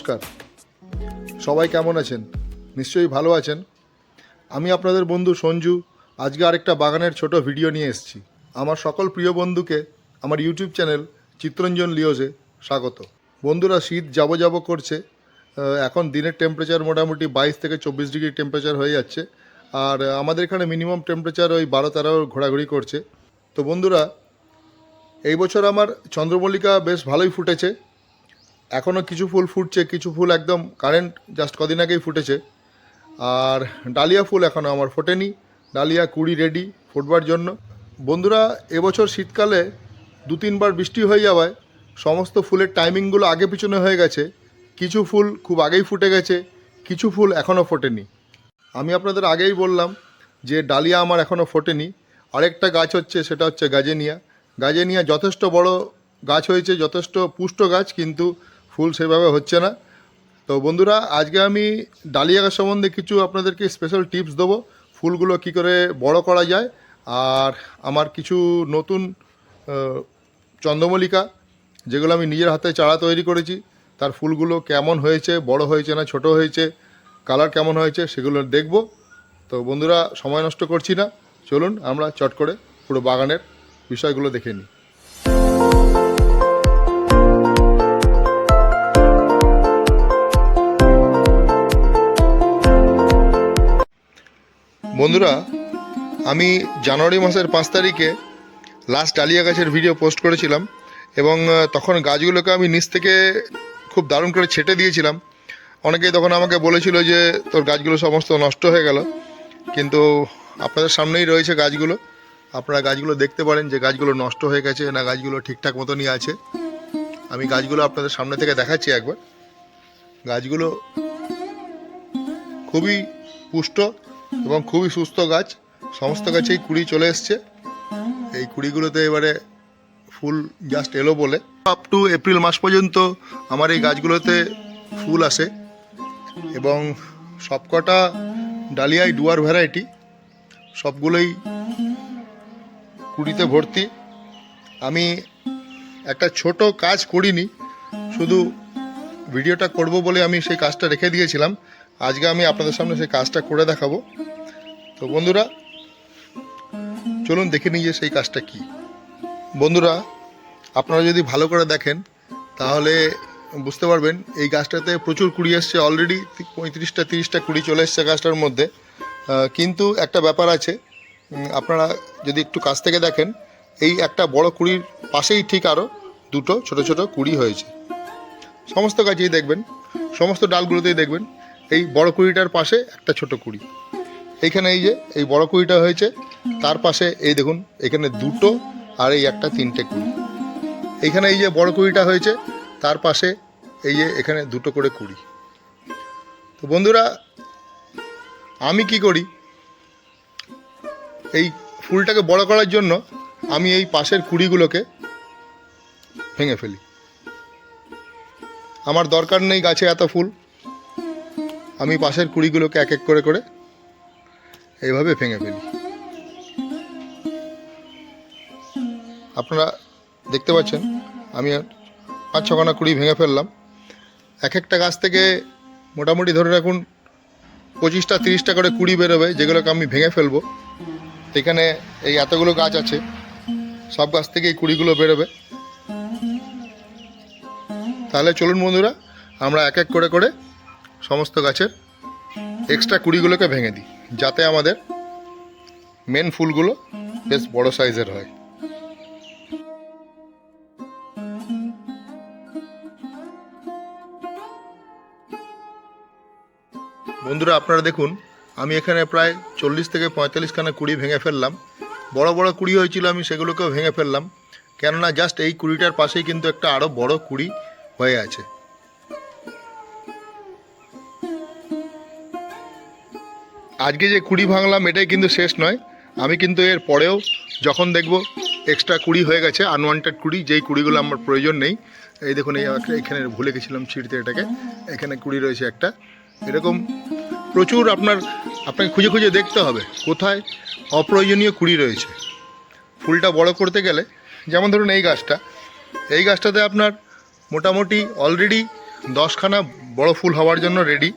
নমস্কার। সবাই কেমন আছেন? নিশ্চয়ই ভালো আছেন। আমি আপনাদের বন্ধু সঞ্জু। আজকে আরেকটা বাগানের ছোট ভিডিও নিয়ে এসেছি। আমার সকল প্রিয় বন্ধুকে আমার ইউটিউব চ্যানেল চিত্তরঞ্জন লিওজে স্বাগত। বন্ধুরা, শীত যাব যাব করছে। এখন দিনের টেম্পারেচার মোটামুটি বাইশ থেকে চব্বিশ ডিগ্রি টেম্পারেচার হয়ে যাচ্ছে। আর আমাদের এখানে মিনিমাম টেম্পারেচার ওই বারো তেরো ঘোরাঘুরি করছে। তো বন্ধুরা, এই বছর আমার চন্দ্রমল্লিকা বেশ ভালোই ফুটেছে। এখনও কিছু ফুল ফুটছে, কিছু ফুল একদম কারেন্ট জাস্ট কদিন আগেই ফুটেছে। আর ডালিয়া ফুল এখনও আমার ফোটেনি। ডালিয়া কুড়ি রেডি ফুটবার জন্য। বন্ধুরা, এবছর শীতকালে দু তিনবার বৃষ্টি হয়ে যাওয়ায় সমস্ত ফুলের টাইমিংগুলো আগে পিছনে হয়ে গেছে। কিছু ফুল খুব আগেই ফুটে গেছে, কিছু ফুল এখনও ফোটেনি। আমি আপনাদের আগেই বললাম যে ডালিয়া আমার এখনও ফোটেনি। আরেকটা গাছ হচ্ছে, সেটা হচ্ছে গাজেনিয়া। গাজেনিয়া যথেষ্ট বড় গাছ হয়েছে, যথেষ্ট পুষ্ট গাছ, কিন্তু ফুল সেভাবে হচ্ছে না। তো বন্ধুরা, আজকে আমি ডালিয়া গাছ সম্বন্ধে কিছু আপনাদেরকে স্পেশাল টিপস দেবো, ফুলগুলো কি করে বড় করা যায়। আর আমার কিছু নতুন চন্দ্রমল্লিকা, যেগুলো আমি নিজের হাতে চারা তৈরি করেছি, তার ফুলগুলো কেমন হয়েছে, বড় হয়েছে না ছোট হয়েছে কালার কেমন হয়েছে সেগুলো দেখব। তো বন্ধুরা, সময় নষ্ট করছি না। চলুন, আমরা চট করে পুরো বাগানের বিষয়গুলো দেখে নিই। বন্ধুরা, আমি জানুয়ারি মাসের পাঁচ তারিখে লাস্ট ডালিয়া গাছের ভিডিও পোস্ট করেছিলাম এবং তখন গাছগুলোকে আমি নিচ থেকে খুব দারুণ করে ছেটে দিয়েছিলাম। অনেকেই তখন আমাকে বলেছিল যে, তোর গাছগুলো সমস্ত নষ্ট হয়ে গেল। কিন্তু আপনাদের সামনেই রয়েছে গাছগুলো। আপনারা গাছগুলো দেখতে পারেন যে গাছগুলো নষ্ট হয়ে গেছে না গাছগুলো ঠিকঠাক মতনই আছে। আমি গাছগুলো আপনাদের সামনে থেকে দেখাচ্ছি একবার। গাছগুলো খুবই পুষ্ট। এবং খুবই সুস্থ গাছ। সমস্ত গাছেই কুড়ি চলে এসছে। এই কুড়িগুলোতে এবারে ফুল জাস্ট এলো বলে। আপ টু এপ্রিল মাস পর্যন্ত আমার এই গাছগুলোতে ফুল আসে। এবং সবকটা ডালিয়াই ডুয়ার ভ্যারাইটি সবগুলোই কুড়িতে ভর্তি। আমি একটা ছোট কাজ করিনি। শুধু ভিডিওটা করব বলে আমি সেই কাজটা রেখে দিয়েছিলাম। আজকে আমি আপনাদের সামনে সেই কাজটা করে দেখাবো। তো বন্ধুরা, চলুন দেখে নিই যে সেই কাজটা কি। বন্ধুরা, আপনারা যদি ভালো করে দেখেন, তাহলে বুঝতে পারবেন এই গাছটাতে প্রচুর কুড়ি এসছে অলরেডি পঁয়ত্রিশটা, তিরিশটা কুড়ি চলে এসছে গাছটার মধ্যে। কিন্তু একটা ব্যাপার আছে আপনারা যদি একটু কাছ থেকে দেখেন, এই একটা বড় কুড়ির পাশেই ঠিক আরও দুটো ছোট ছোট কুড়ি হয়েছে। সমস্ত গাছেই দেখবেন, সমস্ত ডালগুলোতেই দেখবেন এই বড় কুড়িটার পাশে একটা ছোট কুড়ি। এইখানে এই যে, এই বড় কুড়িটা হয়েছে, তার পাশে এই দেখুন, এখানে দুটো আর এই একটা তিনটে কুড়ি। এইখানে এই যে বড় কুড়িটা হয়েছে, তার পাশে এই যে এখানে দুটো করে কুড়ি। তো বন্ধুরা, আমি কি করি? এই ফুলটাকে বড় করার জন্য আমি এই পাশের কুড়িগুলোকে ভেঙে ফেলি। আমার দরকার নেই গাছে এত ফুল। আমি পাশের কুড়িগুলোকে এক এক করে করে এইভাবে ভেঙে ফেলি। আপনারা দেখতে পাচ্ছেন, আমি পাঁচ ছখানা কুড়ি ভেঙে ফেললাম। এক একটা গাছ থেকে মোটামুটি ধরে রাখুন পঁচিশটা, তিরিশটা করে কুড়ি বেরোবে, যেগুলোকে আমি ভেঙে ফেলব। এখানে এই এতগুলো গাছ আছে, সব গাছ থেকে এই কুড়িগুলো বেরোবে। তাহলে চলুন বন্ধুরা, আমরা এক এক করে করে সমস্ত গাছের এক্সট্রা কুড়িগুলোকে ভেঙে দিই, যাতে আমাদের মেন ফুলগুলো বেশ বড় সাইজের হয়। বন্ধুরা, আপনারা দেখুন, আমি এখানে প্রায় চল্লিশ থেকে পঁয়তাল্লিশ পঁয়তাল্লিশখানা কুড়ি ভেঙে ফেললাম। বড় বড় কুড়ি হয়েছিল, আমি সেগুলোকেও ভেঙে ফেললাম। কেননা জাস্ট এই কুড়িটার পাশেই কিন্তু একটা আরও বড় কুড়ি হয়ে আছে। আজকে যে কুড়ি ভাঙলাম এটাই কিন্তু শেষ নয়। আমি কিন্তু এর পরেও যখন দেখব এক্সট্রা কুড়ি হয়ে গেছে আনওয়ান্টেড কুড়ি, যেই কুড়িগুলো আমার প্রয়োজন নেই। এই দেখুন, এই এখানে ভুলে গেছিলাম ছিঁড়তে এটাকে। এখানে কুড়ি রয়েছে একটা। এরকম প্রচুর আপনার, আপনাকে খুঁজে খুঁজে দেখতে হবে কোথায় অপ্রয়োজনীয় কুড়ি রয়েছে। ফুলটা বড় করতে গেলে, যেমন ধরুন এই গাছটা, এই গাছটাতে আপনার মোটামুটি অলরেডি দশখানা বড় ফুল হওয়ার জন্য রেডি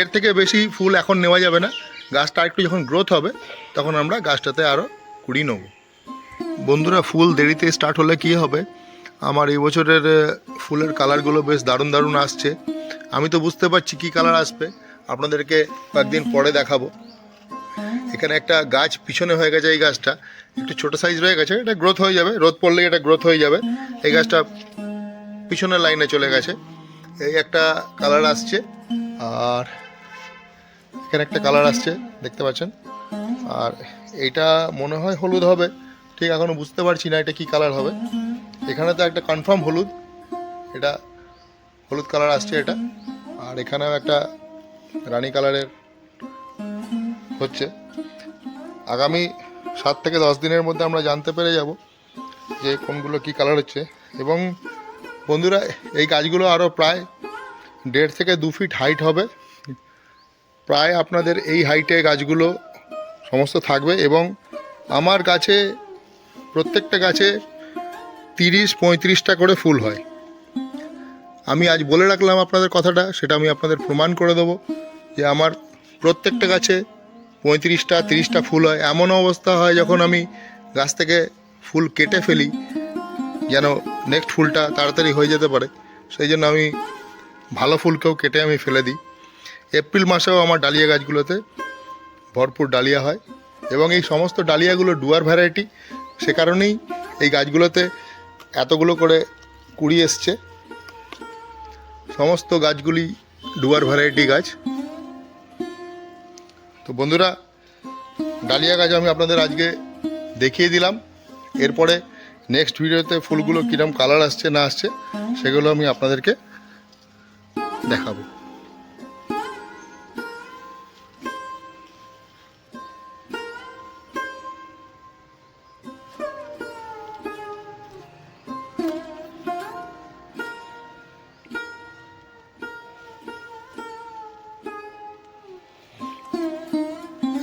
এর থেকে বেশি ফুল এখন নেওয়া যাবে না। গাছটা একটু যখন গ্রোথ হবে, তখন আমরা গাছটাতে আরও কুড়ি নেব। বন্ধুরা, ফুল দেরিতে স্টার্ট হলে কী হবে? আমার এই বছরের ফুলের কালারগুলো বেশ দারুণ দারুণ আসছে। আমি তো বুঝতে পারছি কী কালার আসবে। আপনাদেরকে কয়েকদিন পরে দেখাবো। এখানে একটা গাছ পিছনে হয়ে গেছে এই গাছটা। একটু ছোট সাইজ রয়ে গেছে, এটা গ্রোথ হয়ে যাবে। রোদ পড়লে এটা গ্রোথ হয়ে যাবে। এই গাছটা পিছনের লাইনে চলে গেছে। এই একটা কালার আসছে। আর এখানে একটা কালার আসছে, দেখতে পাচ্ছেন? আর এটা মনে হয় হলুদ হবে। ঠিক এখনও বুঝতে পারছি না এটা কি কালার হবে। এখানে তো একটা কনফার্ম হলুদ। এটা হলুদ কালার আসছে এটা। আর এখানেও একটা রানী কালারের হচ্ছে। আগামী সাত থেকে দশ দিনের মধ্যে আমরা জানতে পেরে যাব যে কোনগুলো কি কালার হচ্ছে। এবং বন্ধুরা, এই গাছগুলো আরও প্রায় দেড় থেকে দু ফিট হাইট হবে। প্রায় আপনাদের এই হাইটে গাছগুলো সমস্ত থাকবে এবং আমার গাছে, প্রত্যেকটা গাছে তিরিশ পঁয়ত্রিশটা করে ফুল হয়। আমি আজ বলে রাখলাম আপনাদের কথাটা, সেটা আমি আপনাদের প্রমাণ করে দেবো যে আমার প্রত্যেকটা গাছে পঁয়ত্রিশটা, তিরিশটা ফুল হয়। এমন অবস্থা হয় যখন আমি গাছ থেকে ফুল কেটে ফেলি, যেন নেক্সট ফুলটা তাড়াতাড়ি হয়ে যেতে পারে। সেই জন্য আমি ভালো ফুলকেও কেটে আমি ফেলে দিই। এপ্রিল মাসেও আমার ডালিয়া গাছগুলোতে ভরপুর ডালিয়া হয় এবং এই সমস্ত ডালিয়াগুলো ডুয়ার ভ্যারাইটি। সে কারণেই এই গাছগুলোতে এতগুলো করে কুড়ি এসছে। সমস্ত গাছগুলি ডুয়ার ভ্যারাইটি গাছ। তো বন্ধুরা, ডালিয়া গাছ আমি আপনাদের আজকে দেখিয়ে দিলাম। এরপরে নেক্সট ভিডিওতে ফুলগুলো কীরকম কালার আসছে না আসছে, সেগুলো আমি আপনাদেরকে দেখাবো।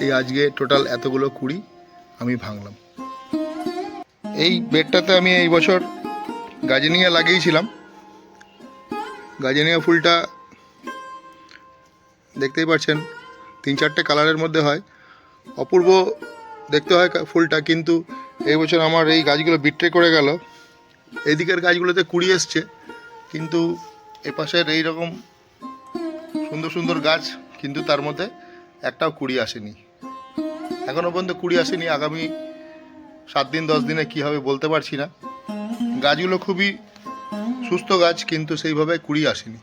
এই আজকে টোটাল এতগুলো কুড়ি, আমি ভাঙলাম। এই বেডটাতে আমি এই বছর গাজেনিয়া লাগিয়েছিলাম। গাজেনিয়া ফুলটা দেখতেই পাচ্ছেন, তিন চারটে কালারের মধ্যে হয়। অপূর্ব দেখতে হয় ফুলটা, কিন্তু এই বছর আমার এই গাছগুলো বিট্রে করে গেল। এদিকের গাছগুলোতে কুড়ি এসছে, কিন্তু এ পাশের এই রকম সুন্দর সুন্দর গাছ, কিন্তু তার মধ্যে একটাও কুড়ি আসেনি। এখনও পর্যন্ত কুড়ি আসেনি, আগামী সাত দিন, দশ দিনে কী হবে বলতে পারছি না। গাছগুলো খুবই সুস্থ গাছ, কিন্তু সেইভাবে কুড়ি আসেনি।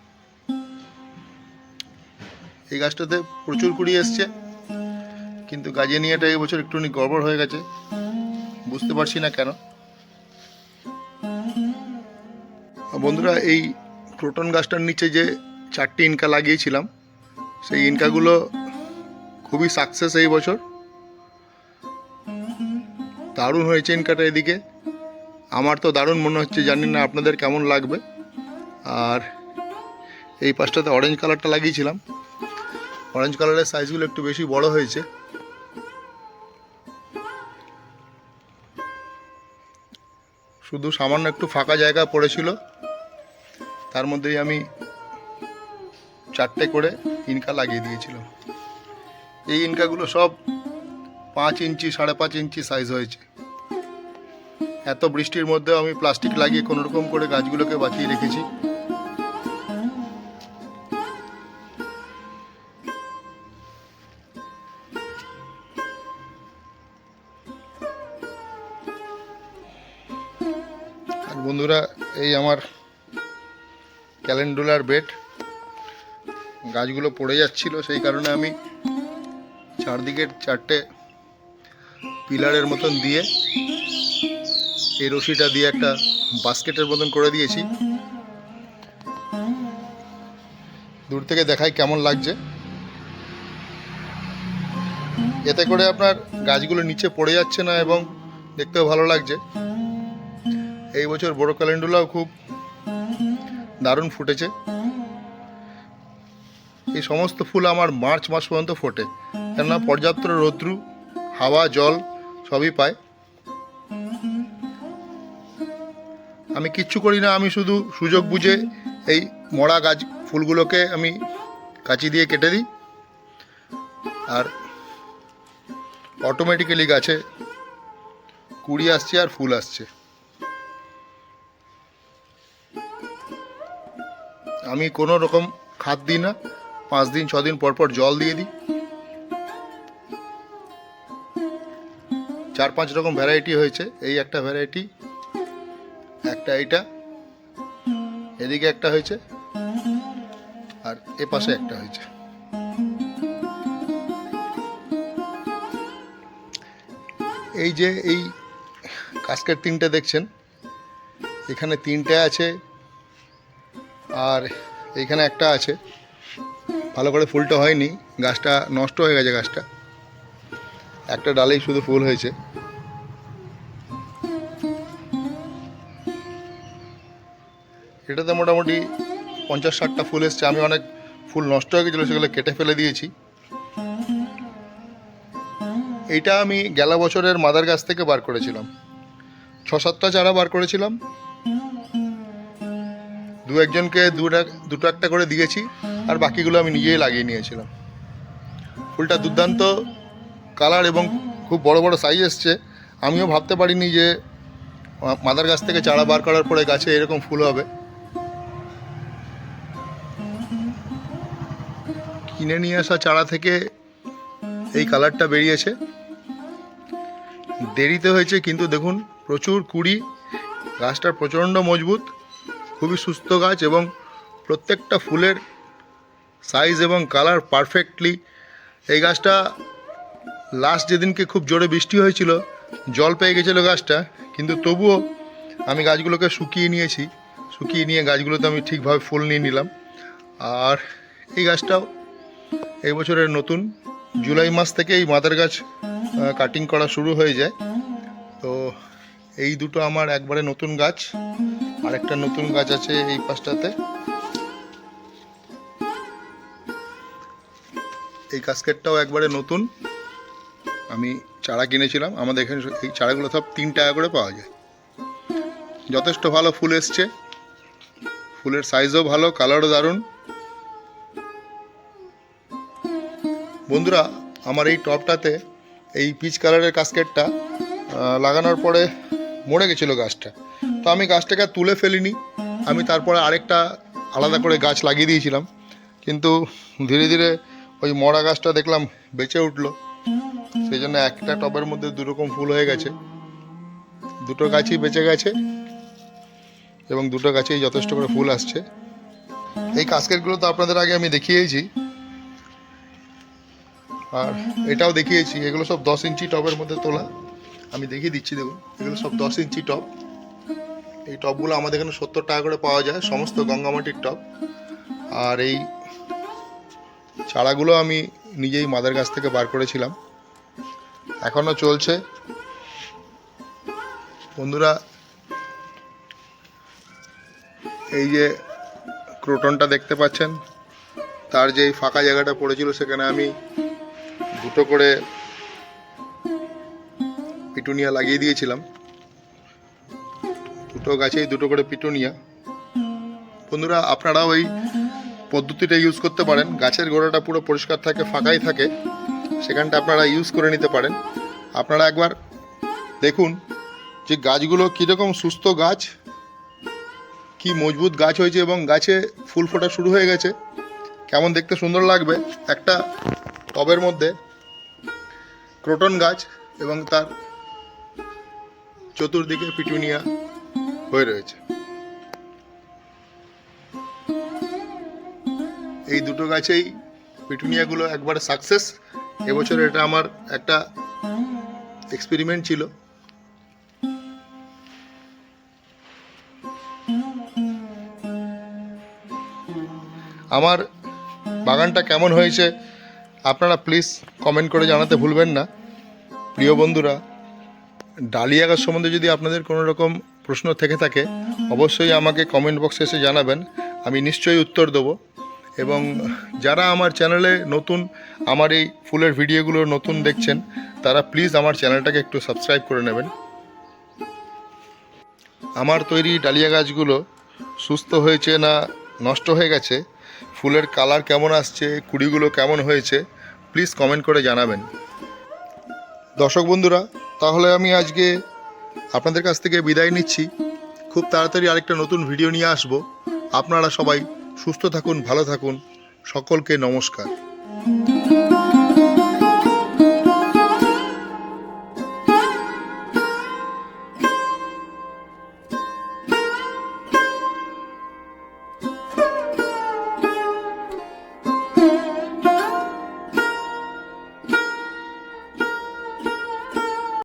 এই গাছটাতে প্রচুর কুড়ি এসছে, কিন্তু গাজিয়ানিয়াটা এই বছর একটুখানি গড়বড় হয়ে গেছে, বুঝতে পারছি না কেন। বন্ধুরা, এই ক্রোটন গাছটার নিচে যে চারটি ইনকা লাগিয়েছিলাম, সেই ইনকাগুলো খুবই সাকসেস এই বছর। দারুণ হয়েছে ইনকাটা এদিকে। আমার তো দারুণ মনে হচ্ছে, জানি না আপনাদের কেমন লাগবে। আর এই পাশটাতে অরেঞ্জ কালারটা লাগিয়েছিলাম। অরেঞ্জ কালারের সাইজগুলো একটু বেশি বড় হয়েছে। শুধু সামান্য একটু ফাঁকা জায়গা পড়েছিল। তার মধ্যেই আমি চারটে করে ইনকা লাগিয়ে দিয়েছিলাম। এই ইনকাগুলো সব পাঁচ ইঞ্চি, সাড়ে পাঁচ ইঞ্চি সাইজ হয়েছে। এত বৃষ্টির মধ্যেও আমি প্লাস্টিক লাগিয়ে কোনো রকম করে গাছগুলোকে বাঁচিয়ে রেখেছি। বন্ধুরা, এই আমার ক্যালেন্ডুলার বেড। গাছগুলো পড়ে যাচ্ছিল, সেই কারণে আমি চারদিকের চারটে পিলারের মতন দিয়ে এই রশিটা দিয়ে একটা বাস্কেটের মতন করে দিয়েছি। দূর থেকে দেখাই কেমন লাগছে। এতে করে আপনার গাছগুলো নিচে পড়ে যাচ্ছে না এবং দেখতেও ভালো লাগছে। এই বছর বড় ক্যালেন্ডুলাও খুব দারুণ ফুটেছে। এই সমস্ত ফুল আমার মার্চ মাস পর্যন্ত ফোটে। কেননা পর্যাপ্ত রৌদ্রু, হাওয়া, জল সবই পায়। আমি কিচ্ছু করি না, আমি শুধু সুযোগ বুঝে এই মরা গাছ ফুলগুলোকে আমি কাঁচি দিয়ে কেটে দিই। আর অটোমেটিক্যালি গাছে কুড়ি আসছে আর ফুল আসছে। আমি কোনো রকম খাদ দিই না, পাঁচ দিন, ছ দিন পর পর জল দিয়ে দিই। চার পাঁচ রকম ভ্যারাইটি হয়েছে, এই একটা ভ্যারাইটি একটা এইটা। এদিকে একটা হয়েছে, আর এ পাশে একটা হয়েছে। এই যে এই কাস্কের তিনটে দেখছেন, এখানে তিনটে আছে, আর এইখানে একটা আছে। ভালো করে ফুলটা হয়নি, গাছটা নষ্ট হয়ে গেছে গাছটা। একটা ডালেই শুধু ফুল হয়েছে। এটাতে মোটামুটি পঞ্চাশ ষাটটা ফুল এসছে। আমি অনেক ফুল নষ্ট হয়ে গেছিল, সেগুলো কেটে ফেলে দিয়েছি। এইটা আমি গেল বছরের মাদার গাছ থেকে বার করেছিলাম। ছ সাতটা চারা বার করেছিলাম। দু একজনকে দুটা, দুটো একটা করে দিয়েছি, আর বাকিগুলো আমি নিজেই লাগিয়ে নিয়েছিলাম। ফুলটা দুর্দান্ত কালার এবং খুব বড় বড় সাইজ এসছে। আমিও ভাবতে পারিনি যে মাদার গাছ থেকে চারা বার করার পরে গাছে এরকম ফুল হবে। কিনে নিয়ে আসা চারা থেকে এই কালারটা বেরিয়েছে। দেরিতে হয়েছে, কিন্তু দেখুন, প্রচুর কুড়ি, গাছটা প্রচণ্ড মজবুত, খুবই সুস্থ গাছ এবং প্রত্যেকটা ফুলের সাইজ এবং কালার পারফেক্টলি এই গাছটা লাস্ট যেদিনকে খুব জোরে বৃষ্টি হয়েছিল, জল পেয়ে গেছিল গাছটা, কিন্তু তবুও আমি গাছগুলোকে শুকিয়ে নিয়েছি। শুকিয়ে নিয়ে গাছগুলোতে আমি ঠিকভাবে ফুল নিয়ে নিলাম। আর এই গাছটাও এই বছরের নতুন জুলাই মাস থেকে এই মাদার গাছ কাটিং করা শুরু হয়ে যায়। তো এই দুটো আমার একবারে নতুন গাছ আর একটা নতুন গাছ আছে এই পাশটাতে। এই কাস্কেটটাও একবারে নতুন। আমি চারা কিনেছিলাম, আমাদের এখানে এই চারাগুলো সব তিন টাকা করে পাওয়া যায়। যথেষ্ট ভালো ফুল এসছে। ফুলের সাইজও ভালো কালারও দারুণ। বন্ধুরা, আমার এই টপটাতে এই পিচ কালারের কাস্কেটটা লাগানোর পরে মরে গেছিল গাছটা। তো আমি গাছটাকে তুলে ফেলিনি। আমি তারপরে আরেকটা আলাদা করে গাছ লাগিয়ে দিয়েছিলাম। কিন্তু ধীরে ধীরে ওই মরা গাছটা দেখলাম বেঁচে উঠল। সেই জন্য একটা টবের মধ্যে দু রকম ফুল হয়ে গেছে। দুটো গাছই বেঁচে গেছে এবং দুটো গাছেই যথেষ্ট করে ফুল আসছে। এই কাস্কেটগুলো তো আপনাদের আগে আমি দেখিয়েছি। আর এটাও দেখিয়েছি, এগুলো সব দশ ইঞ্চি টবের মধ্যে তোলা। আমি দেখিয়ে দিচ্ছি, দেখুন, এগুলো সব দশ ইঞ্চি টব। এই টবগুলো আমাদের এখানে সত্তর টাকা করে পাওয়া যায়, সমস্ত গঙ্গামাটির টব। আর এই চারাগুলো আমি নিজেই মাদার গাছ থেকে বার করেছিলাম। এখনও চলছে। বন্ধুরা, এই যে ক্রোটনটা দেখতে পাচ্ছেন, তার যে ফাঁকা জায়গাটা পড়েছিল, সেখানে আমি দুটো করে পিটুনিয়া লাগিয়ে দিয়েছিলাম। দুটো গাছেই দুটো করে পিটুনিয়া। বন্ধুরা, আপনারাও এই পদ্ধতিটা ইউজ করতে পারেন। গাছের গোড়াটা পুরো পরিষ্কার থাকে, ফাঁকাই থাকে। সেখানটা আপনারা ইউজ করে নিতে পারেন। আপনারা একবার দেখুন যে গাছগুলো কীরকম সুস্থ গাছ, কি মজবুত গাছ হয়েছে এবং গাছে ফুল ফোটা শুরু হয়ে গেছে। কেমন দেখতে সুন্দর লাগবে একটা টবের মধ্যে। ক্রোটন গাছ এবং তার চতুর্দিকে পিটুনিয়া হয়ে রয়েছে। এই দুটো গাছেই পিটুনিয়াগুলো একবার সাকসেস এবছর এটা আমার একটা এক্সপেরিমেন্ট ছিল। আমার বাগানটা কেমন হয়েছে আপনারা প্লিজ কমেন্ট করে জানাতে ভুলবেন না। প্রিয় বন্ধুরা ডালিয়া গাছ সম্বন্ধে যদি আপনাদের কোনো রকম প্রশ্ন থেকে থাকে, অবশ্যই আমাকে কমেন্ট বক্সে এসে জানাবেন, আমি নিশ্চয়ই উত্তর দেবো। এবং যারা আমার চ্যানেলে নতুন, আমার এই ফুলের ভিডিওগুলো নতুন দেখছেন, তারা প্লিজ আমার চ্যানেলটাকে একটু সাবস্ক্রাইব করে নেবেন। আমার তৈরি ডালিয়া গাছগুলো সুস্থ হয়েছে না নষ্ট হয়ে গেছে? ফুলের কালার কেমন আসছে? কুড়িগুলো কেমন হয়েছে? প্লিজ কমেন্ট করে জানাবেন। দর্শক বন্ধুরা, তাহলে আমি আজকে আপনাদের কাছ থেকে বিদায় নিচ্ছি। খুব তাড়াতাড়ি আরেকটা নতুন ভিডিও নিয়ে আসব। আপনারা সবাই সুস্থ থাকুন, ভালো থাকুন। সকলকে নমস্কার।